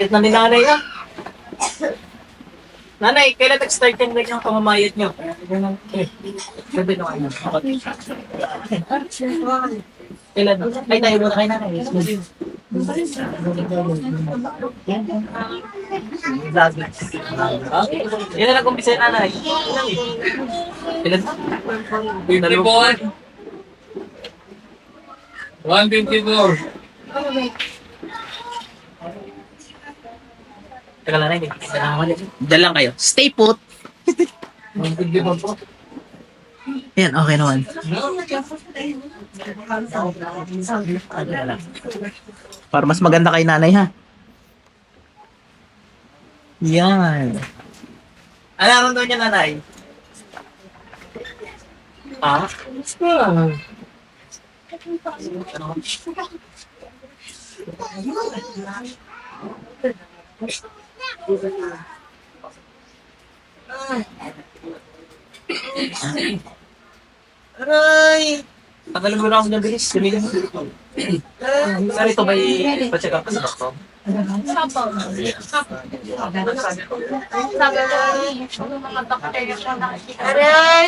Kahit na ni nanay ah. Nanay, kailan nag-start yung ganyang pamamayad nyo? Sabi nung ano. Kailan? Ay, tayo muna kay nanay. Vlog na. Ilan ang kumpisa yung nanay? Ilan? 54. 154. Teka lang, nanay. Diyan lang kayo. Stay put. One fifty-four po. Yan, okay naman. Para mas maganda kay nanay, ha? Yan. Ano ang doon niya, nanay? Ha? Aray! Tagal mo na ako ng bilis. Tumigil mo. Saan ito may pa-check up sa doktor? Aray!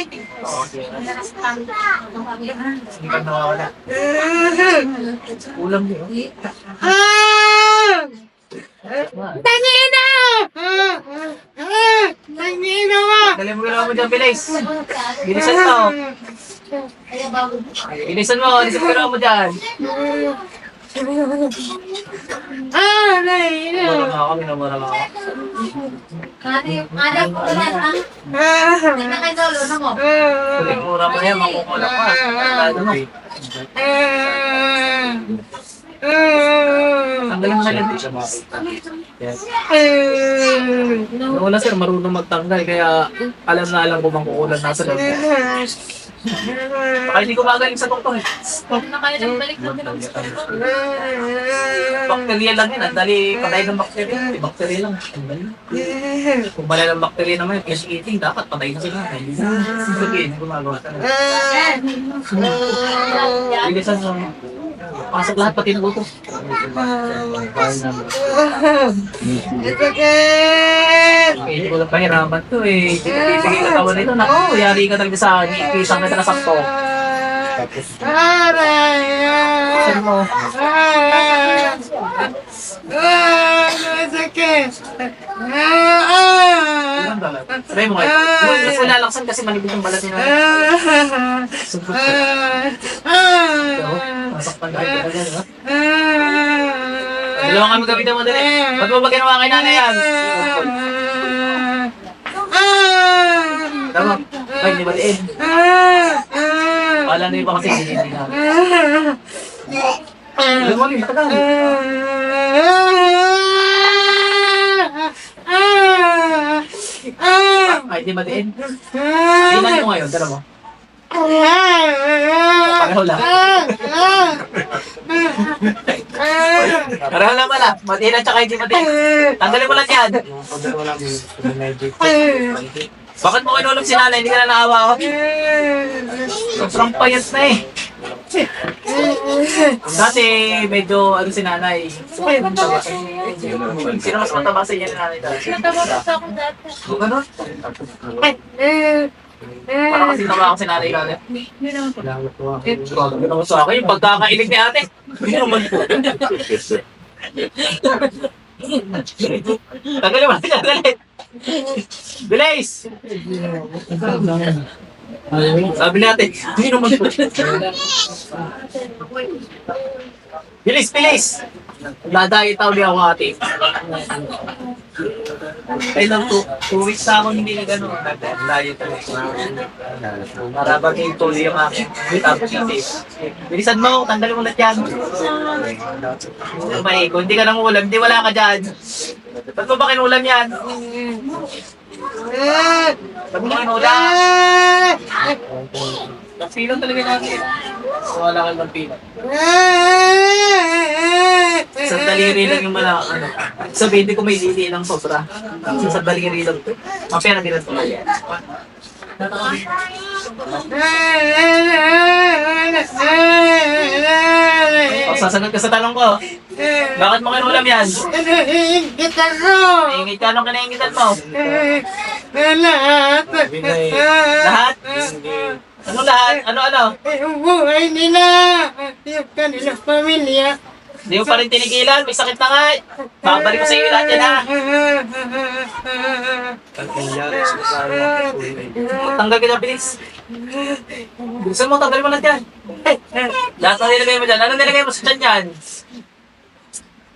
Hindi ka nawawala. Ulam niyo. Dali mo mo dyan, bilis. Bilisan mo. Bilisan mo, bilisan mo mo dyan. Mura nga ako, minamura nga ako. Tuloy mura mo yan, makukulang pa. Ano mo eh. Tanggalin mo na lang. Yes. Noong una sir, marunong magtanggal, kaya alam na alam ko bang kukulan nasa loob. Baka hindi ko magaling sa doktor eh. Bakterya lang yan, ang dali patay ng bakterya. May bakterya lang. Ang dali. Kung wala ng bakterya naman yung fish eating, dapat patay na sila. Hindi na gumagawa talaga. Bilisan mo. Pasok lahat pati ng utos. Hindi ko lang pahiraman to eh. Bibigay ka tawa nito. Naku, yari ka talaga sa akin. Isang na sakto. Saan mo? Ilang dalat? Try mo kayo. Mas wala laksan kasi manibig yung balat niya. Pero, Masaktan ka rin talaga, di ba? Dalawang kami mo din eh. Ba't mo ba ginawa kay nanay yan? Tama. Ay, hindi ba diin? Kala na iba kasi hindi na. Alam mo, hindi tagal. Ay, hindi ba diin? Tingnan mo ngayon, tara mo. Pareho lang. Pareho lang pala. Matiin at saka hindi matiin. Tanggalin mo lang yan. Bakit mo kinulog si nanay? Hindi ka na naawa ako. Sobrang payat na eh. Dati, medyo, ano si nanay. Sino mas mataba sa inyo ni nanay dati? O, ganun? Parang kasi tama ako si nanay dati. Grabe naman sa akin, yung pagkakailig ni ate. Hindi naman po. Tagal naman dali. Bilis! Sabi natin, naman po. Bilis, bilis! Dadayo tao di ako ate. Ay lang, two, two weeks na ako hindi na gano'n. Dadayo talaga. Para bagay tuloy yung akin. Tapos hindi. Bilisan mo, tanggalin mo lahat yan. May, kung hindi ka nang ulam, hindi wala ka dyan. Ba't mo ba kinulam yan? Ba't mo kinulam? Nagpilang talaga natin. Wala ka ng pilang. Sa daliri lang yung malaki. Ano. Sabihin ko may lili ng sobra. Sa daliri lang to. Mapaya na bilang to. O, sasagot ka sa tanong ko. Bakit mo kinulam yan? Ingit ka nung kinaingitan mo. Lahat? Ano lahat? Ano ano? Yung buhay nila, yung kanilang pamilya. Hindi mo pa rin tinigilan. May sakit na nga. Babalik ko sa iyo lahat yan ha. Tanggal ka na bilis. Bilisan mo, tanggalin mo lahat yan. Lahat na nilagay mo dyan. Ano nilagay mo sa dyan yan?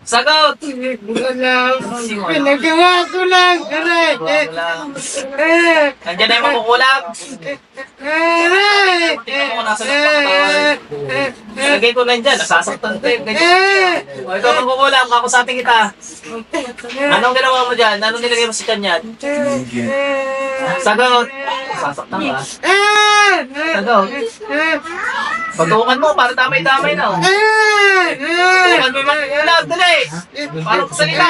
Sagot! Wala, pinagawa ko lang, aray. Nandiyan na yung makukulam. aray. Tingnan mo nasa loob Nilagay ko lang dyan. Nasasaktan ko eh. Ganyan. Eh, O ikaw makukulam. Kakusapin kita. Anong ginawa mo dyan? Anong nilagay mo sa dyan yan? Sagot! Nasasaktan ka. eh, Sagot. Pagtukan mo para damay-damay na. oh. Tukan mo yung makukulam. Dali! Parang salita.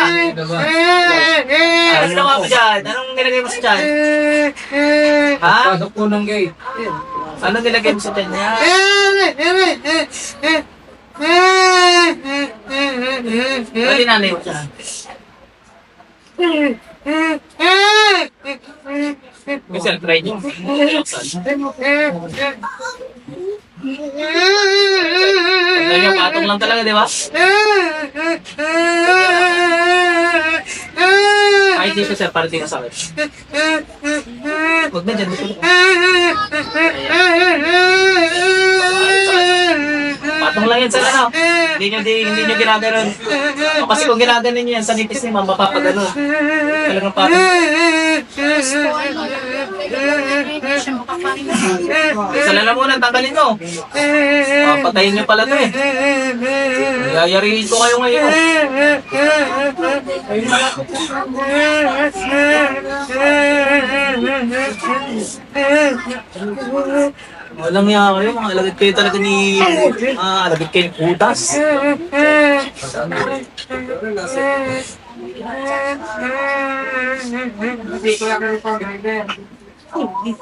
Anong ginawa mo dyan? Anong nilagay mo sa dyan? Ha? Pasok po ng gate. Anong nilagay mo sa dyan yan? Dali nanay mo dyan. Kasi try niyo. Dali yung patong lang talaga, di ba? Kahit dito sir, para di ka sakit. Huwag na dyan. Dito. Patong lang yan sa ano. Hindi nyo, di, hindi nyo ginaganon. O, kasi kung ginaganon nyo yan, sa nipis ni ma'am, mapapaganon. Talagang patong. Sa lalamunan, tanggalin mo. Papatayin nyo pala to eh. Yayarihin ko kayo ngayon. Walang niya kayo, mga alagad kayo talaga ni... Ah, alagad kayo ni Kudas.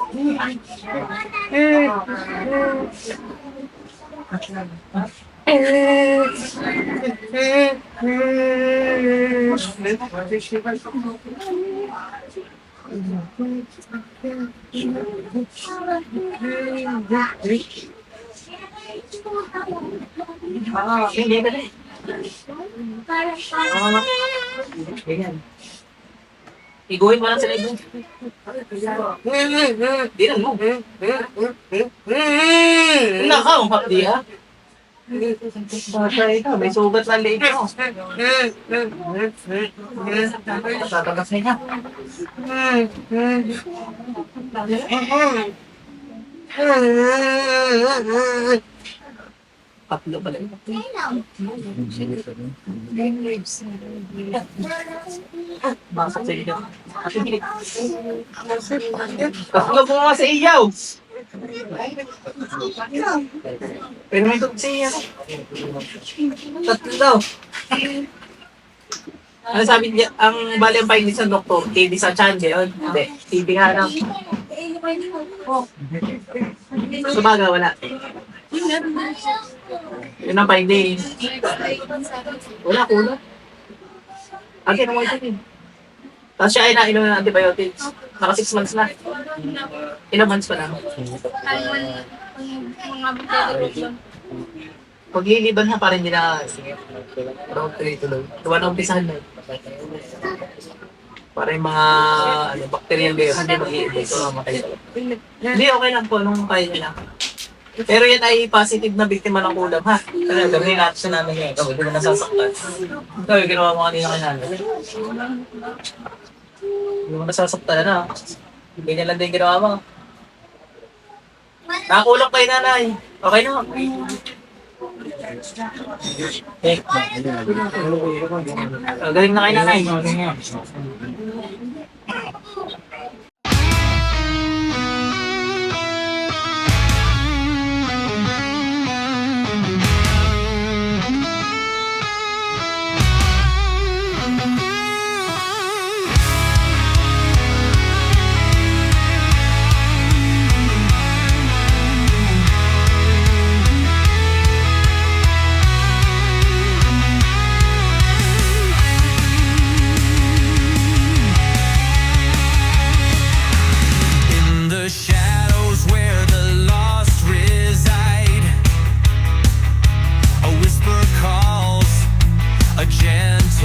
Ah, hindi ka rin. Ah, ganyan. Iguhin mo lang sila iguhin. Di na mo. Nakaw, hapdi ha. Patay ka, may sugat na liig mo. Tatagas niya. Tatlo pala yun. Masok sa iyo. Tatlo po nga sa iyaw. Pero may sa iyo. Tatlo. Ano sabi niya, ang bali ang findings ng doktor, TB sa chan, yun. Hindi, TB nga lang. Sumaga, wala. Yun ang finding. Wala, kulang. Again, ang white din. Tapos siya ay nainom ng antibiotics. Naka 6 months na. Ilang months pa lang. Pag liliban na, parang hindi na round 3 tuloy. Diba na umpisahan na. Para yung mga ano, bacterial virus hindi mag-i-ibig. Hindi, okay lang po nung kaya niya lang. Pero yan ay positive na biktima ng kulam, ha? Ano, gawin natin sa namin ngayon. Ikaw, hindi mo nasasaktan. Ikaw, yung ginawa mo kanina kay nanay. Hindi mo nasasaktan, ano? Ganyan lang din ginawa mo. Nakakulak kay nanay. Okay na. Eh. Galing na kay nanay.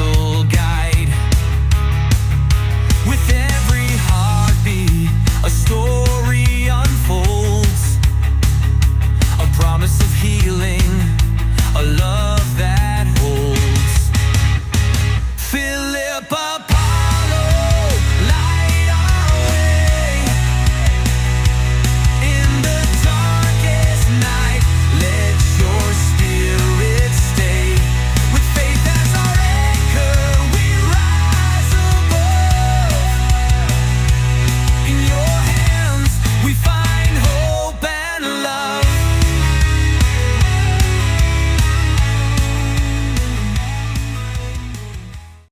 little guy.